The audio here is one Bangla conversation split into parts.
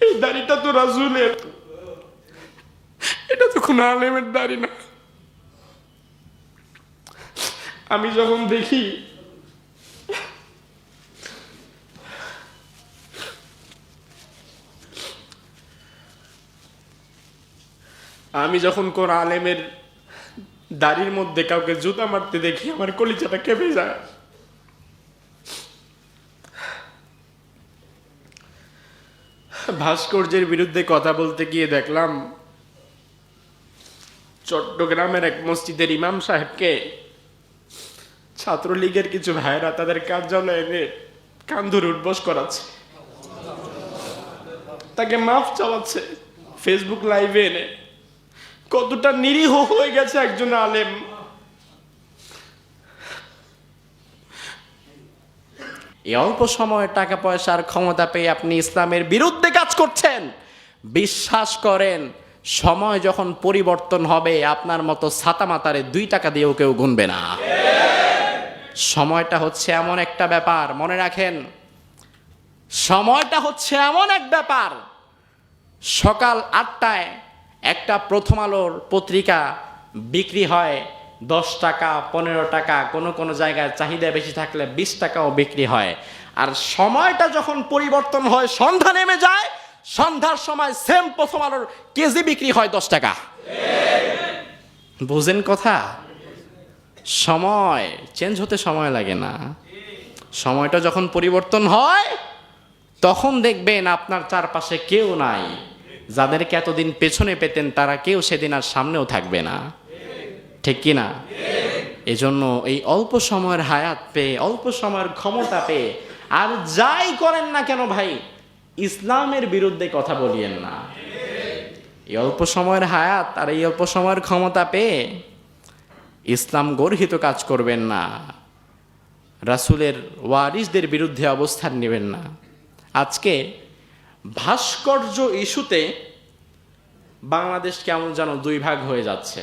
এই দাড়িটা তো রাজুলের এটা তো কোনো আলেমের দাড়ি না। আমি যখন দেখি, আমি যখন কোন আলেমের দাড়ির মধ্যে কাউকে জুতা মারতে দেখি, আমার কলিজাটা কেঁপে যায়। ভাস্কর্যের বিরুদ্ধে কথা বলতে গিয়ে দেখলাম চট্টগ্রামের এক মসজিদের ইমাম সাহেবকে ছাত্রলীগের কিছু ভাইয়েরা তাদের কার্যালয়ে এনে কান্দুর উঠবস করাচ্ছে। তাকে মাফ চালাচ্ছে ফেসবুক লাইভে এনে কতটা নিরীহ হয়ে গেছে একজন আলেম। এই অল্প সময়ে টাকা পয়সার ক্ষমতা পেয়ে আপনি ইসলামের বিরুদ্ধে কাজ করছেন। বিশ্বাস করেন, সময় যখন পরিবর্তন হবে, আপনার মতো ছাতা মাতারে দুই টাকা দিয়েও কেউ গুনবে না। সময়টা হচ্ছে এমন একটা ব্যাপার, মনে রাখেন, সময়টা হচ্ছে এমন এক ব্যাপার। সকাল আটটায় একটা প্রথম আলোর পত্রিকা বিক্রি হয় দশ টাকা, পনেরো টাকা, কোনো কোনো জায়গায় চাহিদা বেশি থাকলে বিশ টাকাও বিক্রি হয়। আর সময়টা যখন পরিবর্তন হয়, সন্ধ্যা নেমে যায়, সন্ধ্যার সময় সেম প্রথম আলোর কেজি বিক্রি হয় দশ টাকা। বুঝেন কথা? সময় চেঞ্জ হতে সময় লাগে না। সময়টা যখন পরিবর্তন হয়, তখন দেখবেন আপনার চারপাশে কেউ নাই। যাদেরকে এতদিন পেছনে পেতেন, তারা কেউ সেদিন আর সামনেও থাকবে না। ঠিক কি না এজন্য এই অল্প সময়ের হায়াত পেয়ে, অল্প সময়ের ক্ষমতা পেয়ে, আর যাই করেন না কেন ভাই, ইসলামের বিরুদ্ধে কথা বলিয়েন না। এই অল্প সময়ের হায়াত আর এই অল্প সময়ের ক্ষমতা পেয়ে, ইসলাম গর্হিত কাজ করবেন না। রাসুলের ওয়ারিসদের বিরুদ্ধে অবস্থান নেবেন না। আজকে ভাস্কর্য ইস্যুতে বাংলাদেশ কেমন যেন দুই ভাগ হয়ে যাচ্ছে।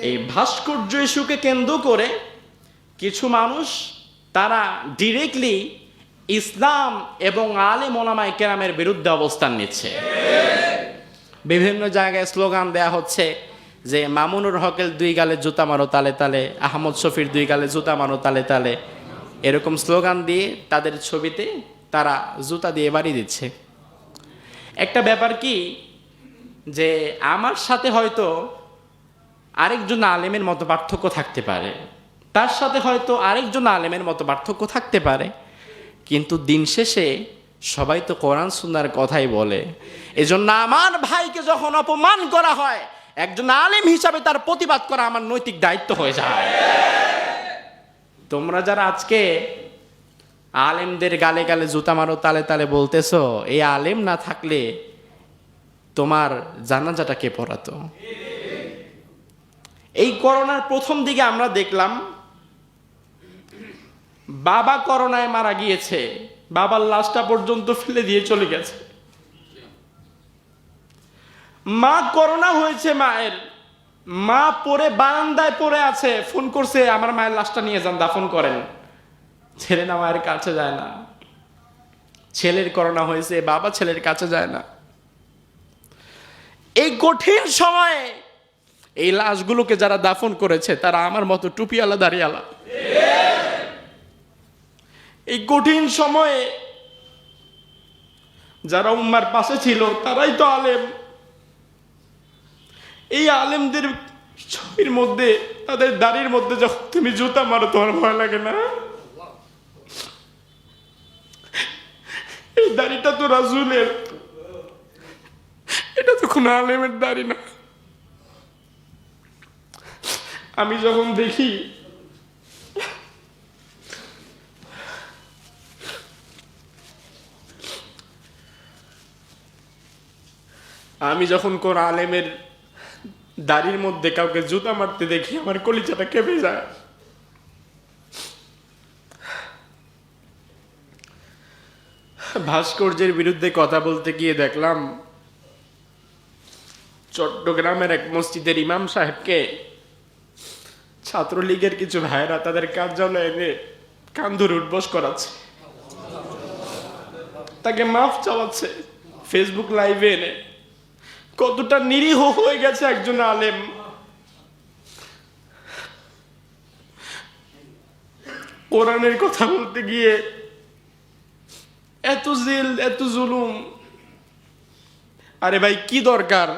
এই ভাস্কর্য ইস্যুকে কেন্দ্র করে কিছু মানুষ তারা ডিরেক্টলি ইসলাম এবং আলে মোনামাই কেরামের বিরুদ্ধে অবস্থান নিচ্ছে। বিভিন্ন জায়গায় স্লোগান দেয়া হচ্ছে যে, মামুনুর হকের দুই গালে জুতা মারো তালে তালে, আহমদ শফির দুই গালে জুতা মারো তালে তালে। এরকম স্লোগান দিয়ে তাদের ছবিতে তারা জুতা দিয়ে বাড়ি দিচ্ছে। একটা ব্যাপার কি যে, আমার সাথে হয়তো আরেকজন আলেমের মতো পার্থক্য থাকতে পারে। তার সাথে হয়তো আরেকজন আলেমের মতো পার্থক্য থাকতে পারে। কিন্তু দিন শেষে সবাই তো কোরআন সুন্নার কথাই বলে। এজন্য আমার ভাইকে যখন অপমান করা হয়, একজন আলেম হিসাবে তার প্রতিবাদ করা আমার নৈতিক দায়িত্ব হয়ে যায়। তোমরা যারা আজকে আলেমদের গালে গালে জুতা মারো, তালে তালে বলতেছো, এই আলেম না থাকলে তোমার জানাজাটা কে পড়াতো এই করোনার প্রথম দিকে আমরা দেখলাম, বাবা করোনায় মারা গিয়েছে, বাবার লাশটা পর্যন্ত ফেলে দিয়ে চলে গেছে। মা করোনা হয়েছে মায়ের, মা পরে বারান্দায় পড়ে আছে, ফোন করছে, আমার মায়ের লাশটা নিয়ে যান, দাফন করেন। ছেলে না, মায়ের কাছে যায় না। ছেলের করোনা হয়েছে, বাবা ছেলের কাছে যায় না। এই কঠিন সময়ে এই লাশগুলোকে যারা দাফন করেছে, তারা আমার মতো টুপিওয়ালা দাঁড়িয়ালা এই কঠিন সময়ে যারা উম্মার পাশে ছিল, তারাই তো আলেম। এই আলেমদের ছবির মধ্যে, তাদের দাড়ির মধ্যে যখন তুমি জুতা মারো, তোমার ভয় লাগে না? এই দাড়িটা তো রাজুলের এটা তো কোনো আলেমের দাড়ি না। আমি যখন দেখি, আমি যখন কোন আলেমের দাড়ির মধ্যে কাউকে জুতা মারতে দেখি, আমার কলিজাটা কেঁপে যায়। ভাস্কর্যের বিরুদ্ধে কথা বলতে গিয়ে দেখলাম, চট্টগ্রামের এক মসজিদের ইমাম সাহেবকে ছাত্রলীগের কিছু ভাইয়েরা তাদের কার্যালয়ে এনে কান্দুর উঠবস করাচ্ছে। তাকে মাফ চালাচ্ছে ফেসবুক লাইভে এনে। কতটা নিরীহ হয়ে গেছে একজন আলেম। কোরআনের কথা বলতে গিয়ে এত জেল, এত জুলুম। আরে ভাই, কি দরকার?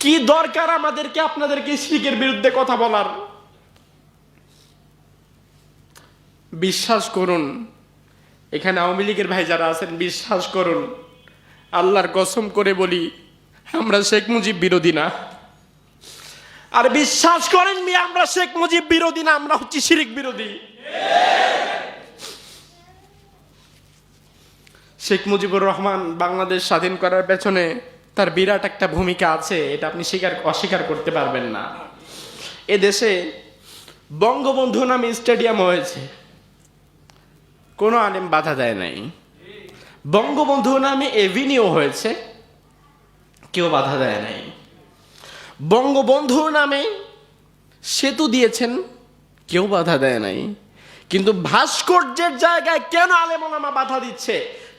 কি দরকার আমাদেরকে আপনাদেরকে শিখের বিরুদ্ধে কথা বলার? বিশ্বাস করুন, এখানে আওয়ামী লীগের ভাই যারা আছেন, বিশ্বাস করুন, আল্লাহর কসম করে বলি, আমরা শেখ মুজিব বিরোধী না। আর বিশ্বাস করেন মি, আমরা শেখ মুজিব বিরোধী না, আমরা হচ্ছি শিরিক বিরোধী। শেখ মুজিবুর রহমান বাংলাদেশ স্বাধীন করার পেছনে তার বিরাট একটা ভূমিকা আছে, এটা আপনি স্বীকার, অস্বীকার করতে পারবেন না। এ দেশে বঙ্গবন্ধু নামে স্টেডিয়াম হয়েছে। কোনো আলেম বাধা দেয় নাই। বঙ্গবন্ধু নামে এভিনিউ হয়েছে, কেউ বাধা দেয় নাই। বঙ্গবন্ধু নামে সেতু দিয়েছেন, কেউ বাধা দেয় নাই। কিন্তু ভাস্কর্যের জায়গায় কেন আলেমোলামা বাধা দিচ্ছে?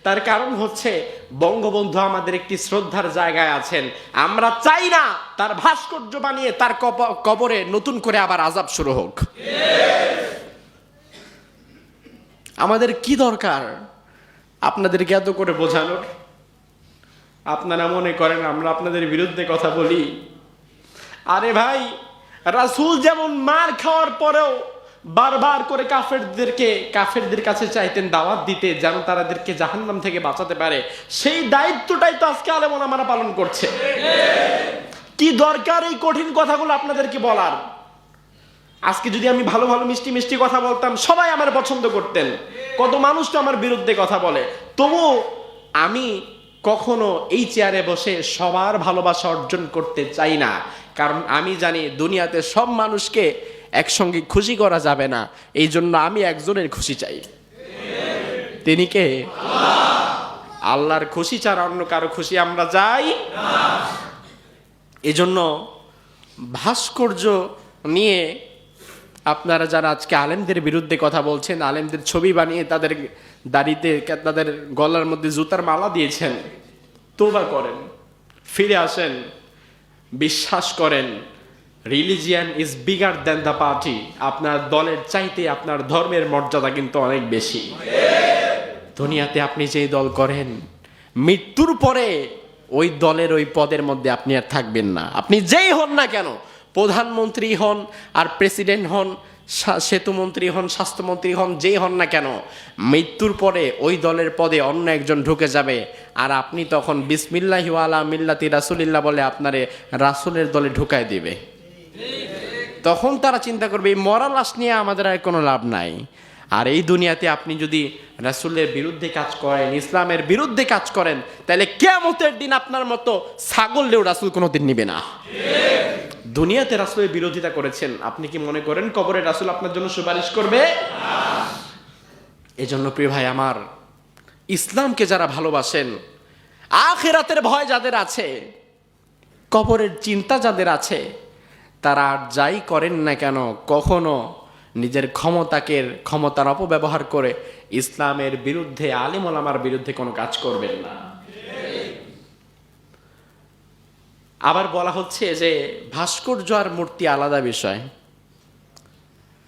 তার কারণ হচ্ছে বঙ্গবন্ধু আমাদের একটি শ্রদ্ধার জায়গায় আছেন। আমরা চাই না তার ভাস্কর্য বানিয়ে তার কব- কবরে নতুন করে আবার আজাব শুরু হোক। আমাদের কি দরকার? আপনাদের জ্ঞাত করে বোঝানোর? আপনারা মনে করেন আমরা আপনাদের বিরুদ্ধে কথা বলি? আরে ভাই, রাসূল যেমন মার খাওয়ার পরেও বারবার করে কাফেরদেরকে, কাফেরদের কাছে চাইতেন দাওয়াত দিতে, যেন তাদেরকে জাহান্নাম থেকে বাঁচাতে পারে। সেই দায়িত্বটাই তো আজকে আলেমন আমরা পালন করছে। কি দরকার এই কঠিন কথাগুলো আপনাদেরকে বলার? আজকে যদি আমি ভালো ভালো মিষ্টি মিষ্টি কথা বলতাম, সবাই আমার পছন্দ করতেন। কত মানুষ তো আমার বিরুদ্ধে কথা বলে। তবু আমি কখনো এই চেয়ারে বসে সবার ভালোবাসা অর্জন করতে চাই না। কারণ আমি জানি দুনিয়াতে সব মানুষকে একসঙ্গে খুশি করা যাবে না। এই জন্য আমি একজনের খুশি চাই। তিনি কে? আল্লাহর খুশি ছাড়া অন্য কারও খুশি আমরা যাই এজন্য ভাস্কর্য নিয়ে আপনারা যারা আজকে আলেমদের বিরুদ্ধে কথা বলছেন, আলেমদের ছবি বানিয়ে তাদের দাড়িতে, তাদের গলার মধ্যে জুতার মালা দিয়েছেন, তোবা করেন, ফিরে আসেন, বিশ্বাস করেন religion is bigger than the party আপনার দলের চাইতে আপনার ধর্মের মর্যাদা কিন্তু অনেক বেশি। দুনিয়াতে আপনি যেই দল করেন, মৃত্যুর পরে ওই দলের ওই পদের মধ্যে আপনি আর থাকবেন না। আপনি যেই হন না কেন, প্রধানমন্ত্রী হন আর প্রেসিডেন্ট হন সেতুমন্ত্রী হন, স্বাস্থ্যমন্ত্রী হন, যেই হন না কেন, মৃত্যুর পরে ওই দলের পদে অন্য একজন ঢুকে যাবে আর আপনি তখন বিসমিল্লাহি ওয়ালা মিল্লাতি রাসুলিল্লাহ বলে আপনারে রাসুলের দলে ঢুকায় দিবে। তখন তারা চিন্তা করবে, এই মরা লাশ নিয়ে আমাদের আর কোনো লাভ নাই। আর এই দুনিয়াতে আপনি যদি রাসুলের বিরুদ্ধে কাজ করেন, ইসলামের বিরুদ্ধে কাজ করেন, তাহলে কেমতের দিন আপনার মতো ছাগললেও রাসুল কোনোদিন নিবে না। দুনিয়াতে রাসুলের বিরোধিতা করেছেন, আপনি কি মনে করেন কবরে রাসুল আপনার জন্য সুপারিশ করবে? এজন্য প্রিয় ভাই, আমার ইসলামকে যারা ভালোবাসেন, আখেরাতের ভয় যাদের আছে, কবরের চিন্তা যাদের আছে তারা আর যাই করেন না কেন, কখনো নিজের ক্ষমতাকে, ক্ষমতার অপব্যবহার করে ইসলামের বিরুদ্ধে আলিমলামার বিরুদ্ধে কোনো কাজ করবেন না। আবার বলা হচ্ছে যে ভাস্কর্য আর মূর্তি আলাদা বিষয়।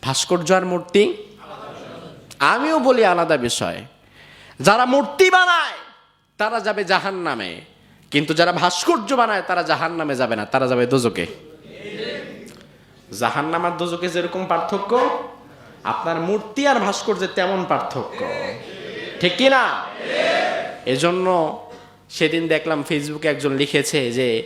ভাস্কর্য আর মূর্তি আমিও বলি আলাদা বিষয়। যারা মূর্তি বানায়, তারা যাবে জাহান নামে কিন্তু যারা ভাস্কর্য বানায়, তারা জাহান নামে যাবে না, তারা যাবে দোজকে জাহান নামার দোজকে যেরকম পার্থক্য, আপনার মূর্তি আর ভাস্কর্যের তেমন পার্থক্য। ঠিক কি না? এজন্য সেদিন দেখলাম ফেসবুকে একজন লিখেছে যে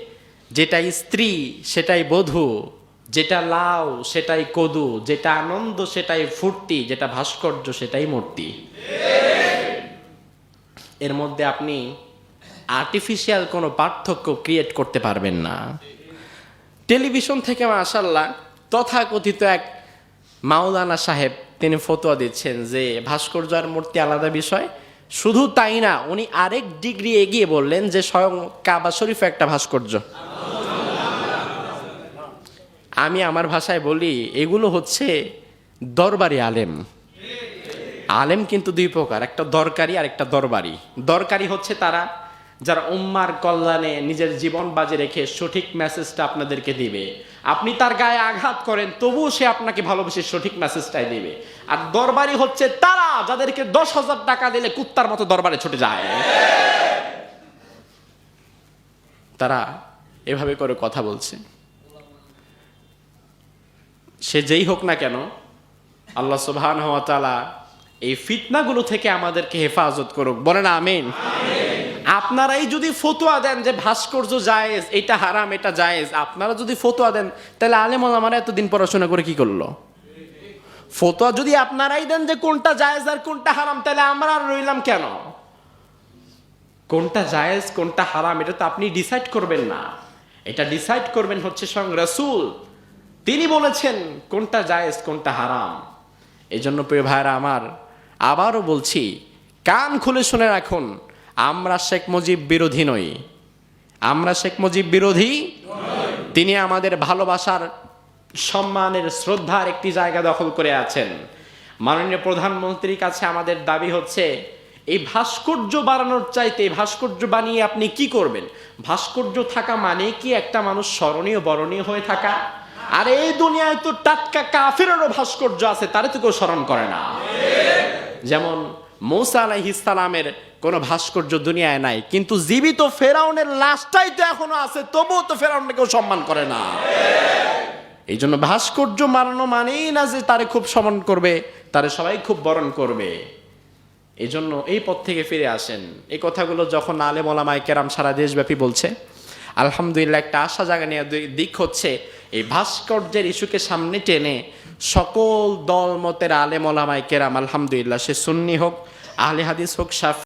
যেটা স্ত্রী, সেটাই বধূ, যেটা লাউ, সেটাই কদু, যেটা আনন্দ, সেটাই ফুর্তি, যেটা ভাস্কর্য, সেটাই মূর্তি। এর মধ্যে আপনি আর্টিফিশিয়াল কোনো পার্থক্য ক্রিয়েট করতে পারবেন না। টেলিভিশন থেকে মাশাল্লাহ তথাকথিত এক মাওলানা সাহেব, তিনি ফতোয়া দিচ্ছেন যে ভাস্কর্য আর মূর্তি আলাদা বিষয়। শুধু তাই না, উনি আরেক ডিগ্রি এগিয়ে বললেন যে স্বয়ং কাবা শরীফ একটা ভাস্কর্য। আমি আমার ভাষায় বলি, এগুলো হচ্ছে দরবারি আলেম। আলেম কিন্তু দুই প্রকার, একটা দরকারি আর একটা দরবারি। দরকারি হচ্ছে তারা যারা উম্মার কল্যাণে নিজের জীবন বাজে রেখে সঠিক মেসেজটা আপনাদেরকে দিবে। আপনি তার গায়ে আঘাত করেন, তবুও সে আপনাকে ভালোবেসে সঠিক মেসেজটাই দিবে। আর দরবারি হচ্ছে তারা যাদেরকে দশ হাজার টাকা দিলে কুত্তার মতো দরবারে ছুটে যায়। তারা এভাবে করে কথা বলছে। সে যেই হোক না কেন, আল্লাহ সুবহান হওয়া তালা এই ফিতনাগুলো থেকে আমাদেরকে হেফাজত করুক। বলেন আমিন। আপনারাই যদি ফতোয়া দেন যে ভাস্কর্য জায়েজ, এটা হারাম, এটা জায়েজ, আপনারা যদি ফতোয়া দেন, তাহলে আলেম আমার এতদিন পড়াশোনা করে কি করল? ফতোয়া যদি আপনারাই দেন যে কোনটা জায়েজ আর কোনটা হারাম, তাহলে আমরা আর রইলাম কেন? কোনটা জায়েজ, কোনটা হারাম, এটা তো আপনি ডিসাইড করবেন না। এটা ডিসাইড করবেন হচ্ছে স্বয়ং রাসূল। তিনি বলেছেন কোনটা জায়েজ, কোনটা হারাম। এই জন্য প্রিয় ভাইরা আমার, আবারও বলছি, কান খুলে শুনে রাখুন। আমরা শেখ মুজিব বিরোধী নই। আমরা শেখ মুজিব বিরোধী। তিনি আমাদের ভালোবাসার, সম্মানের, শ্রদ্ধার একটি জায়গা দখল করে আছেন। মাননীয় প্রধানমন্ত্রীর কাছে আমাদের দাবি হচ্ছে, এই ভাস্কর্য বাড়ানোর চাইতে ভাস্কর্য বানিয়ে আপনি কি করবেন? ভাস্কর্য থাকা মানে কি একটা মানুষ স্মরণীয়, বরণীয় হয়ে থাকা? আর এই দুনিয়ায় তো টাটকা কাফেরও ভাস্কর্য আছে, তারে তো কেউ স্মরণ করে না। যেমন মৌসা আলাইহিসালামের কোনো ভাস্কর্য দুনিয়ায় নাই। কিন্তু জীবিত ফেরাউনের লাশটাই তো এখনও আছে, তবুও তো ফেরাউনকে কেউ সম্মান করে না। এই জন্য ভাস্কর্য মারানো মানেই না যে তারে খুব সম্মান করবে, তারে সবাই খুব বরণ করবে। এই জন্য এই পথ থেকে ফিরে আসেন। এই কথাগুলো যখন আলেম ওলামাই কেরাম সারা দেশব্যাপী বলছে, আলহামদুলিল্লাহ একটা আশা জাগা নেওয়ার দিক হচ্ছে, এই ভাস্কর্যের ইস্যুকে সামনে টেনে সকল দল মতের আলেম ওলামাই কেরাম, আলহামদুলিল্লাহ সে সুন্নি হোক, আহলে হাদিস হোক সাফ